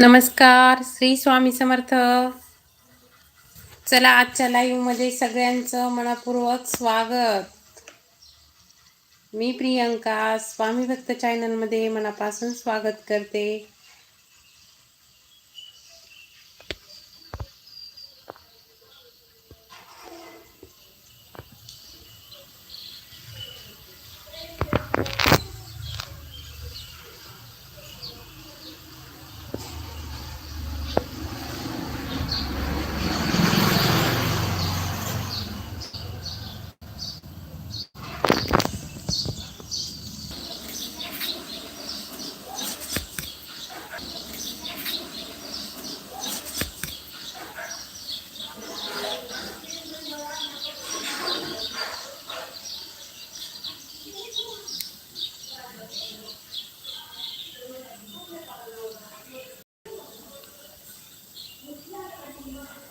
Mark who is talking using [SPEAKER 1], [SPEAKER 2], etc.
[SPEAKER 1] नमस्कार श्री स्वामी समर्थ. चला आजच्या लाईव्हमध्ये सगळ्यांचं मनापूर्वक स्वागत. मी प्रियंका स्वामी भक्त चॅनलमध्ये मनापासून स्वागत करते. Thank you.